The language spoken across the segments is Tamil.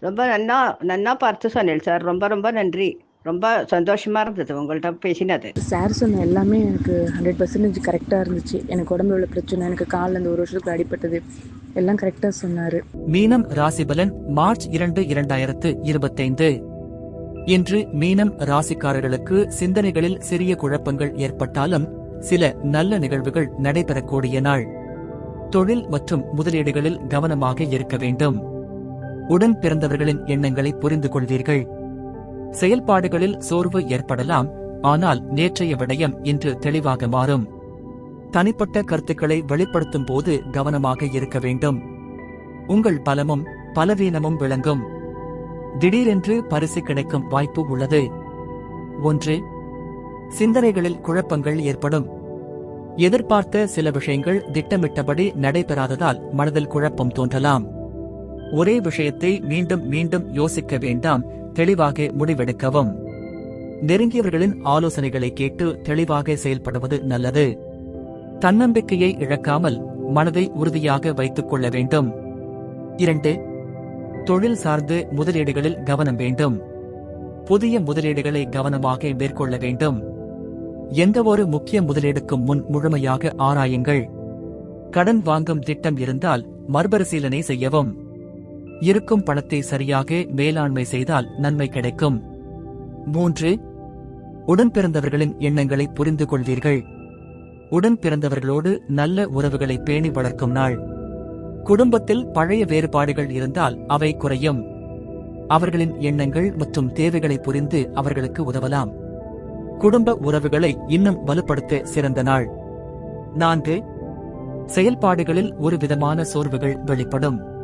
ரொம்ப நன்னா நன்னா பார்த்து சொன்னேன் சார். ரொம்ப ரொம்ப நன்றி. ரொம்ப சந்தோஷமா இருந்தது உங்கள்கிட்ட பேசினது. சார் சொன்ன எல்லாமே எனக்கு ஹண்ட்ரட் பர்சன்டேஜ் கரெக்டாக இருந்துச்சு. எனக்கு உடம்புல உள்ள பிரச்சனை எனக்கு காலில் இந்த ஒரு வருஷத்துக்கு அடிபட்டது எல்லாம் கரெக்டாக சொன்னார். மீனம் ராசிபலன் மார்ச் இரண்டு இரண்டாயிரத்து இருபத்தைந்து. இன்று மீனம் ராசிக்காரர்களுக்கு சிந்தனைகளில் சிறிய குழப்பங்கள் ஏற்பட்டாலும் சில நல்ல நிகழ்வுகள் நடைபெறக்கூடிய நாள். தொழில் மற்றும் முதலீடுகளில் கவனமாக இருக்க வேண்டும். உடன் பிறந்தவர்களின் எண்ணங்களை புரிந்து கொள்வீர்கள் செயல்பாடுகளில் சோர்வு ஏற்படலாம் ஆனால் நேற்றைய விடயம் இன்று தெளிவாக மாறும். தனிப்பட்ட கருத்துக்களை வெளிப்படுத்தும் போது கவனமாக இருக்க வேண்டும். உங்கள் பலமும் பலவீனமும் விளங்கும். திடீரென்று பரிசு கிடைக்கும் வாய்ப்பு உள்ளது. ஒன்று சிந்தனைகளில் குழப்பங்கள் ஏற்படும். எதிர்பார்த்த சில விஷயங்கள் திட்டமிட்டபடி நடைபெறாததால் மனதில் குழப்பம் தோன்றலாம். ஒரே விஷயத்தை மீண்டும் மீண்டும் யோசிக்க வேண்டாம். தெளிவாக முடிவெடுக்கவும். நெருங்கியவர்களின் ஆலோசனைகளை கேட்டு தெளிவாக செயல்படுவது நல்லது. தன்னம்பிக்கையை இழக்காமல் மனதை உறுதியாக வைத்துக் கொள்ள வேண்டும். இரண்டு தொழில் சார்ந்து முதலீடுகளில் கவனம் வேண்டும். புதிய முதலீடுகளை கவனமாக மேற்கொள்ள வேண்டும். எந்தவொரு முக்கிய முதலீடுக்கும் முன் முழுமையாக ஆராயுங்கள். கடன் வாங்கும் திட்டம் இருந்தால் மறுபரிசீலனை செய்யவும். இருக்கும் பணத்தை சரியாக மேலாண்மை செய்தால் நன்மை கிடைக்கும். மூன்று. உடன் பிறந்தவர்களின் எண்ணங்களை புரிந்து கொள்வீர்கள். உடன் பிறந்தவர்களோடு நல்ல உறவுகளை பேணி வளர்க்கும் நாள். குடும்பத்தில் பழைய வேறுபாடுகள் இருந்தால் அவை குறையும். அவர்களின் எண்ணங்கள் மற்றும் தேவைகளை புரிந்து அவர்களுக்கு உதவலாம். குடும்ப உறவுகளை இன்னும் வலுப்படுத்த சிறந்த நாள். நான்கு. செயல்பாடுகளில் ஒரு விதமான சோர்வுகள் வெளிப்படும்.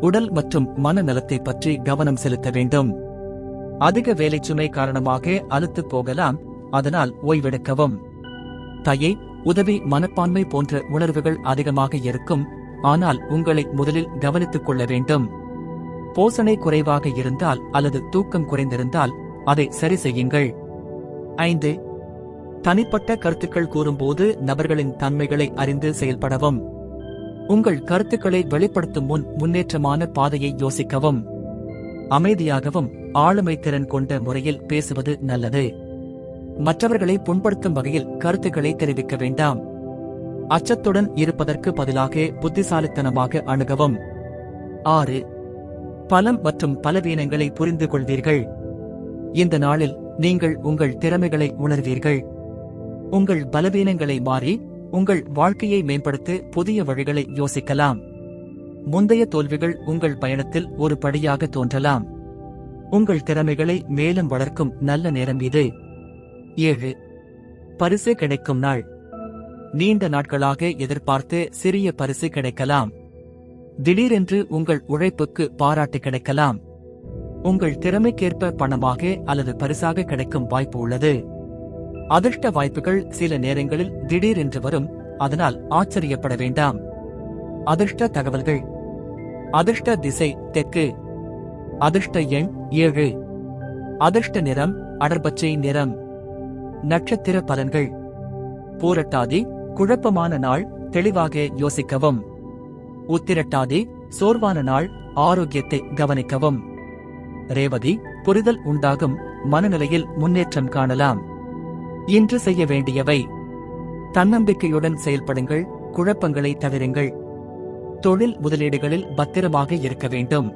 உடல் மற்றும் மனநலத்தை பற்றி கவனம் செலுத்த வேண்டும். அதிக வேலைச்சுமை காரணமாக அழுத்து போகலாம் அதனால் ஓய்வெடுக்கவும். தயை உதவி மனப்பான்மை போன்ற உணர்வுகள் அதிகமாக இருக்கும் ஆனால் உங்களை முதலில் கவனித்துக் கொள்ள வேண்டும். போசனை குறைவாக இருந்தால் அல்லது தூக்கம் குறைந்திருந்தால் அதை சரி செய்யுங்கள். ஐந்து தனிப்பட்ட கருத்துக்கள் கூறும்போது நபர்களின் தன்மைகளை அறிந்து செயல்படவும். உங்கள் கருத்துக்களை வெளிப்படுத்தும் முன் முன்னேற்றமான பாதையை யோசிக்கவும். அமைதியாகவும் ஆளுமை திறன் கொண்ட முறையில் பேசுவது நல்லது. மற்றவர்களை புண்படுத்தும் வகையில் கருத்துக்களை தெரிவிக்க வேண்டாம். அச்சத்துடன் இருப்பதற்கு பதிலாக புத்திசாலித்தனமாக அணுகவும். ஆறு. பலம் மற்றும் பலவீனங்களை புரிந்து கொள்வீர்கள். இந்த நாளில் நீங்கள் உங்கள் திறமைகளை உணர்வீர்கள். உங்கள் பலவீனங்களை மாறி உங்கள் வாழ்க்கையை மேம்படுத்த புதிய வழிகளை யோசிக்கலாம். முந்தைய தோல்விகள் உங்கள் பயணத்தில் ஒரு படியாக தோன்றலாம். உங்கள் திறமைகளை மேலும் வளர்க்கும் நல்ல நேரம் இது. ஏழு பரிசு கிடைக்கும் நாள். நீண்ட நாட்களாக எதிர்பார்த்து சிறிய பரிசு கிடைக்கலாம். திடீரென்று உங்கள் உழைப்புக்கு பாராட்டு கிடைக்கலாம். உங்கள் திறமைக்கேற்ப பணமாக அல்லது பரிசாக கிடைக்கும் வாய்ப்பு உள்ளது. அதிர்ஷ்ட வாய்ப்புகள் சில நேரங்களில் திடீரென்று வரும் அதனால் ஆச்சரியப்பட வேண்டாம். அதிர்ஷ்ட தகவல்கள். அதிர்ஷ்ட திசை தெற்கு. அதிர்ஷ்ட எண் ஏழு. அதிர்ஷ்ட நிறம் அடர்பச்சை நிறம். நட்சத்திர பலன்கள். பூரட்டாதி குழப்பமான நாள் தெளிவாக யோசிக்கவும். உத்திரட்டாதி சோர்வான நாள் ஆரோக்கியத்தை கவனிக்கவும். ரேவதி புரிதல் உண்டாகும் மனநிலையில் முன்னேற்றம் காணலாம். இன்று செய்ய வேண்டியவை. தன்னம்பிக்கையுடன் செயல்படுங்கள் குழப்பங்களை தவிருங்கள். தொழில் முதலீடுகளில் பத்திரமாக இருக்க வேண்டும்.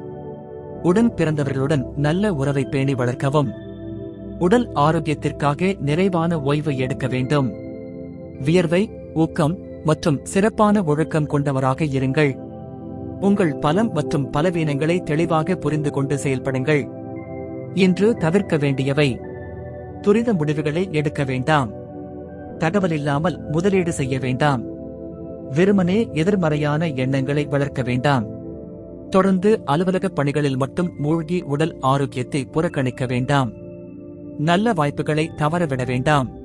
உடன் பிறந்தவர்களுடன் நல்ல உறவை பேணி வளர்க்கவும். உடல் ஆரோக்கியத்திற்காக நிறைவான ஓய்வு எடுக்க வேண்டும். வியர்வை ஊக்கம் மற்றும் சிறப்பான ஒழுக்கம் கொண்டவராக இருங்கள். உங்கள் பலம் மற்றும் பலவீனங்களை தெளிவாக புரிந்து கொண்டு செயல்படுங்கள். இன்று தவிர்க்க வேண்டியவை. துரித முடிவுகளை எடுக்க வேண்டாம். தகவல் இல்லாமல் முதலீடு செய்ய வேண்டாம். வெறுமனே எதிர்மறையான எண்ணங்களை வளர்க்க வேண்டாம். தொடர்ந்து அலுவலக பணிகளில் மட்டும் மூழ்கி உடல் ஆரோக்கியத்தை புறக்கணிக்க வேண்டாம். நல்ல வாய்ப்புகளை தவறவிட வேண்டாம்.